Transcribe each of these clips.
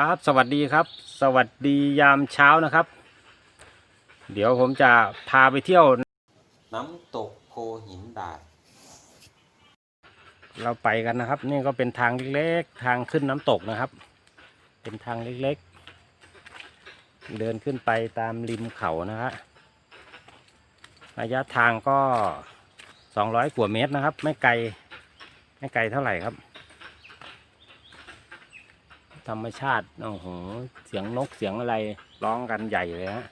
ครับ สวัสดีครับ สวัสดียามเช้านะครับ เดี๋ยวผมจะพาไปเที่ยว น้ำตกโพหินดาดเราไปกันนะครับ นี่ก็เป็นทางเล็กๆทางขึ้นน้ำตกนะครับ เป็นทางเล็กๆ เดินขึ้นไปตามริมเขานะฮะระยะทางก็ 200กว่าเมตรนะครับ ไม่ไกลไม่ไกลเท่าไหร่ครับ ธรรมชาติโอ้โหเสียงนกเสียงอะไรร้องกันใหญ่เลยฮะ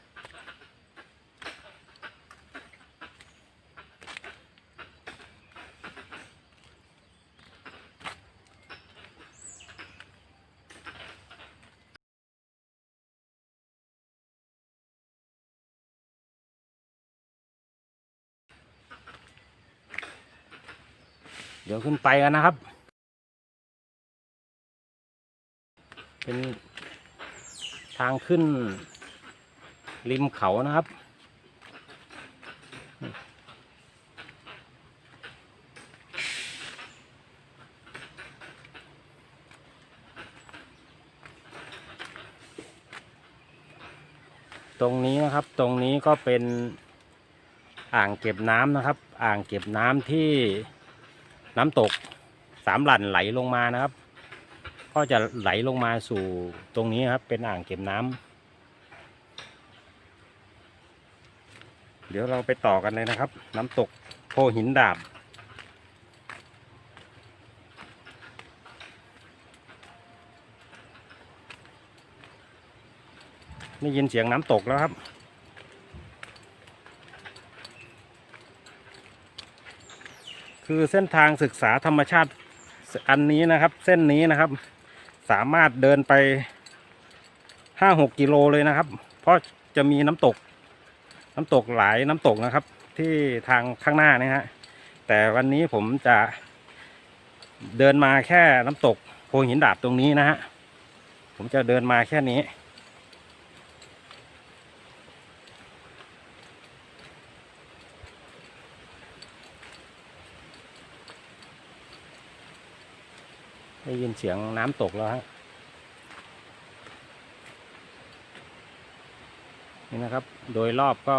เดี๋ยวขึ้นไปกันนะครับ เป็นทางขึ้น ริมเขานะครับ ตรงนี้นะครับตรงนี้ก็เป็นอ่างเก็บน้ำนะครับ อ่างเก็บน้ำที่น้ำตกสามหลั่นไหลลงมานะครับ ก็จะไหลลงมาสู่ตรงนี้ครับ เป็นอ่างเก็บน้ำเดี๋ยวเราไปต่อกันเลยนะครับ น้ำตกโพหินดาบได้ยินเสียงน้ำตกแล้วครับคือเส้นทางศึกษาธรรมชาติอันนี้นะครับ เส้นนี้นะครับ สามารถเดินไปห้าหกกิโลเลยนะครับ เพราะจะมีน้ำตก น้ำตกหลายน้ำตกนะครับ ที่ทางข้างหน้านะฮะแต่วันนี้ผมจะเดินมาแค่น้ำตกโพหินดาบตรงนี้นะฮะผมจะเดินมาแค่นี้ ได้ยินเสียงน้ำตกแล้วฮะนี่นะครับ โดยรอบก็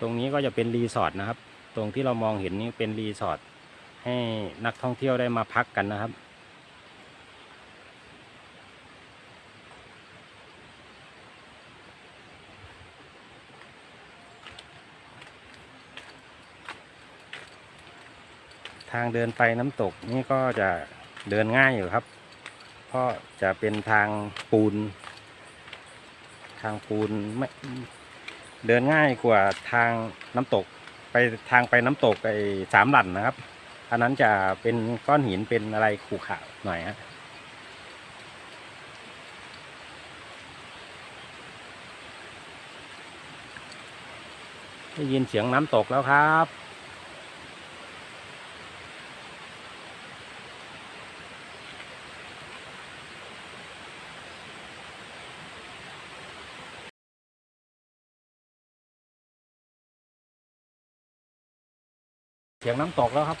ตรงนี้ก็จะเป็นรีสอร์ทนะครับ ตรงที่เรามองเห็นนี่เป็นรีสอร์ทให้นักท่องเที่ยวได้มาพักกันนะครับางเดินไปน้ำตกนี่ก็จะเดินง่ายอยู่ครับ เพราะจะเป็นทางปูน ทางปูนไม่เดินง่ายกว่าทางน้ำตก ไปทางไปน้ำตกไอ้สามหลั่นนะครับอันนั้นจะเป็นก้อนหินเป็นอะไรขรุขระหน่อยฮะได้ยินเสียงน้ำตกแล้วครับ เสียงน้ำตกแล้วครับ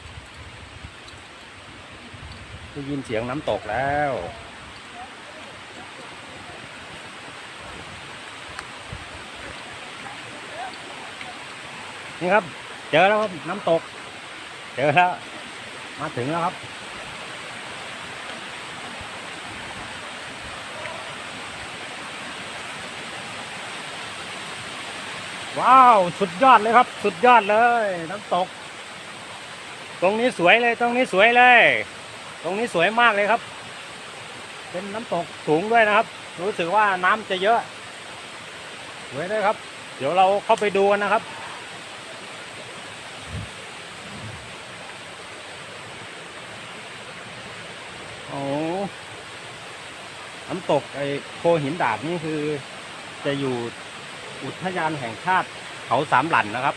ได้ยินเสียงน้ำตกแล้ว นี่ครับ เจอแล้วครับน้ำตก เจอแล้ว มาถึงแล้วครับ ว้าว สุดยอดเลยครับ สุดยอดเลย น้ำตก ตรงนี้สวยเลย ตรงนี้สวยเลย ตรงนี้สวยมากเลยครับ เป็นน้ำตกสูงด้วยนะครับ รู้สึกว่าน้ำจะเยอะสวยเลยครับ เดี๋ยวเราเข้าไปดูกันนะครับโอ้น้ำตกไอ้โพหินดาบนี่คือจะอยู่อุทยานแห่งชาติเขาสามหลันนะครับ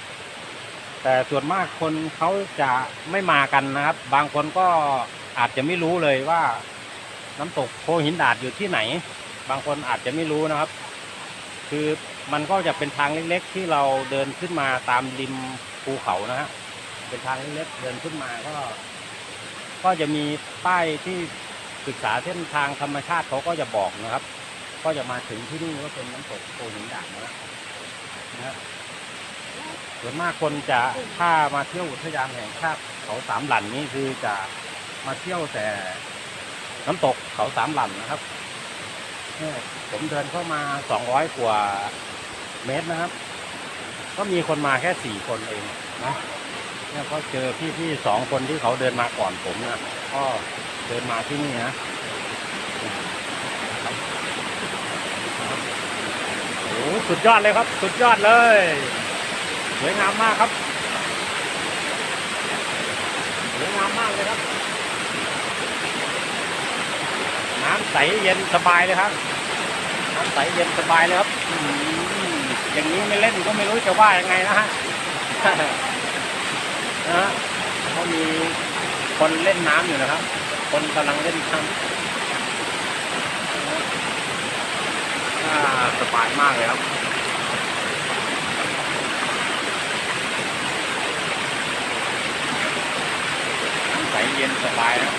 แต่ส่วนมากคนเขาจะไม่มากันนะครับ บางคนก็อาจจะไม่รู้เลยว่า น้ำตกโพหินดาดอยู่ที่ไหน บางคนอาจจะไม่รู้นะครับ คือมันก็จะเป็นทางเล็กๆ ที่เราเดินขึ้นมาตามริมภูเขานะฮะเป็นทางเล็กๆเดินขึ้นมาก็ ก็จะมีป้ายที่ศึกษาเส้นทางธรรมชาติเขาก็จะบอกนะครับ ก็จะมาถึงที่นี่ก็เป็นน้ำตกโพหินดางนะนะฮะ ส่วนมากคนจะถ้ามาเที่ยวอุทยานแห่งชาติเขาสามหลันนี่คือจะมาเที่ยวแต่น้ำตกเขาสามหลันนะครับเนี่ยผมเดินเข้ามาสองร้อยกว่าเมตรนะครับ ก็มีคนมาแค่สี่คนเองนะเนี่ยก็เจอพี่ๆสองคนที่เขาเดินมาก่อนผมนะก็เดินมาที่นี่นะโอ้สุดยอดเลยครับ สุดยอดเลย สวยงามมากครับสวยงามมากเลยครับ น้ำใสเย็นสบายเลยครับ น้ำใสเย็นสบายเลยครับอย่างนี้ไม่เล่นก็ไม่รู้จะว่ายังไงนะฮะนะฮะเขามีคนเล่นน้ำอยู่นะครับ คนกำลังเล่นน้ำสบายมากเลยครับ น้ำใสเย็นสบายนะ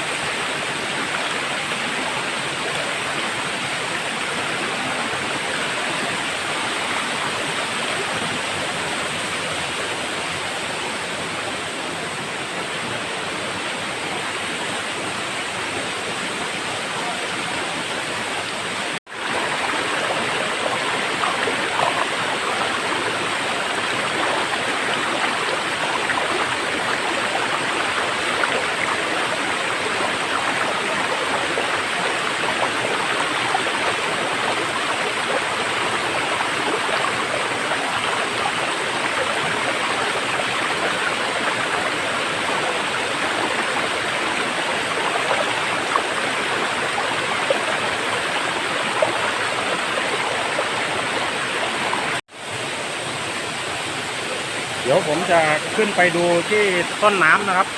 เดี๋ยวผม จะขึ้นไปดูที่ต้นน้ำนะครับ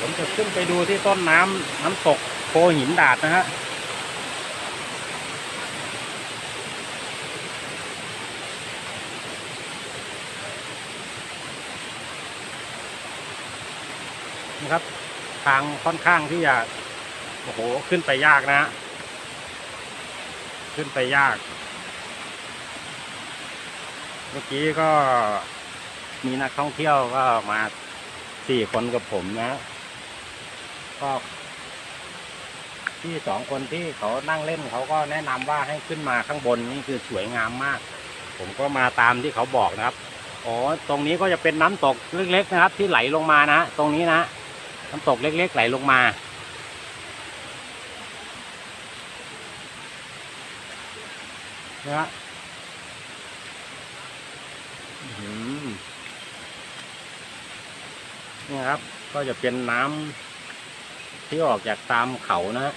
ผมจะขึ้นไปดูที่ต้นน้ำน้ำตกโพหินดาดนะฮะนะครับทางค่อนข้างที่จะโอ้โหขึ้นไปยากนะฮะขึ้นไปยาก เมื่อกี้ก็ มีนักท่องเที่ยวก็มาสี่คนกับผมนะก็ที่สองคนที่เขานั่งเล่นเขาก็แนะนำว่าให้ขึ้นมาข้างบนนี่คือสวยงามมาก ผมก็มาตามที่เขาบอกนะครับอ๋อตรงนี้ก็จะเป็นน้ำตกเล็ก ๆ นะครับ ที่ไหลลงมานะตรงนี้นะน้ำตกเล็ก ๆ ไหลลงมานะฮะอื้อหือ นี่ครับ ก็จะเป็นน้ำที่ออกจากตามเขานะฮะ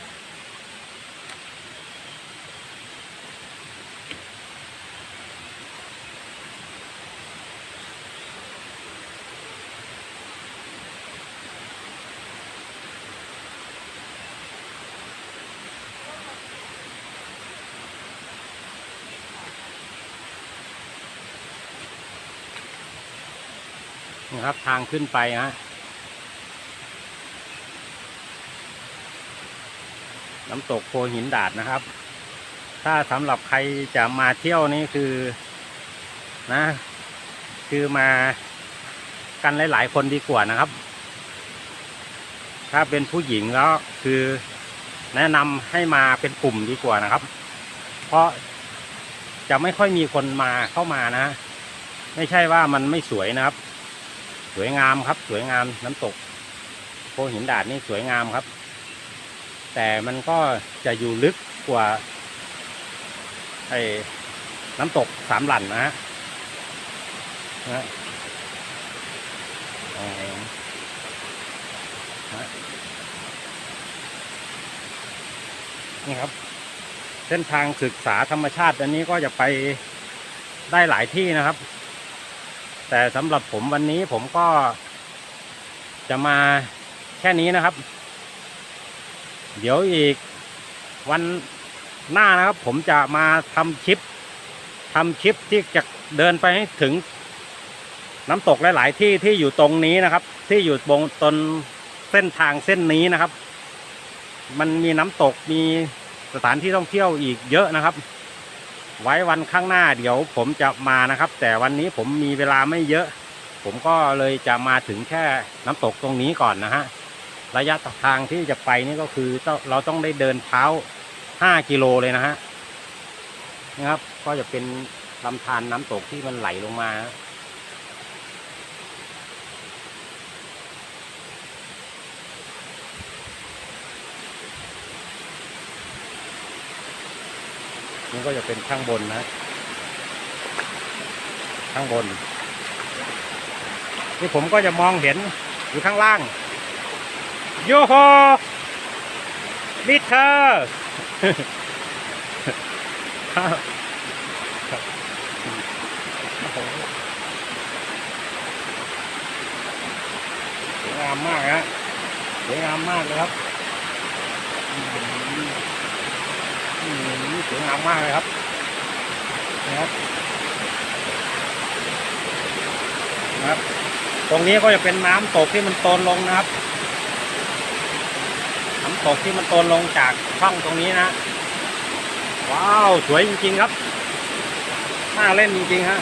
ครับทางขึ้นไปฮะ น้ำตกโพหินดาดนะครับ ถ้าสำหรับใครจะมาเที่ยวนี่คือนะ คือมากันหลาย ๆ คนดีกว่านะครับ ถ้าเป็นผู้หญิงแล้วคือแนะนำให้มาเป็นกลุ่มดีกว่านะครับ เพราะจะไม่ค่อยมีคนมาเข้ามานะ ไม่ใช่ว่ามันไม่สวยนะครับ สวยงามครับ สวยงามน้ำตกโพหินดาดนี่สวยงามครับ แต่มันก็จะอยู่ลึกกว่าไอ้น้ำตกสามหลั่นนะฮะนะนี่ครับ เส้นทางศึกษาธรรมชาติอันนี้ก็จะไปได้หลายที่นะครับ แต่สำหรับผมวันนี้ผมก็จะมาแค่นี้นะครับ เดี๋ยวอีกวันหน้านะครับ ผมจะมาทำคลิปทำคลิปที่จะเดินไปให้ถึง น้ำตกหลาย ๆ ที่ที่อยู่ตรงนี้นะครับ ที่อยู่บนตนเเส้นทางเส้นนี้นะครับ มันมีน้ำตกมีสถานที่ท่องเที่ยวอีกเยอะนะครับ ไว้วันข้างหน้าเดี๋ยวผมจะมานะครับ แต่วันนี้ผมมีเวลาไม่เยอะ ผมก็เลยจะมาถึงแค่น้ำตกตรงนี้ก่อนนะฮะ ระยะทางที่จะไปนี่ก็คือเราต้องได้เดินเท้าห้ากิโลเลยนะฮะนะครับ ก็จะเป็นลำธารน้ำตกที่มันไหลลงมา นี่ก็จะเป็นข้างบนนะ ข้างบนนี่ผมก็จะมองเห็นอยู่ข้างล่าง โยโฮมิเธอร์สวยงามมากฮะสวยงามมากเลยครับสวยงามมากเลยครับนะครับนะครับ ตรงนี้ก็จะเป็นน้ำตกที่มันโตนลงนะครับ ตกที่มันตนลงจากช่องตรงนี้นะ ว้าว สวยจริงๆครับ น่าเล่นจริงๆฮะ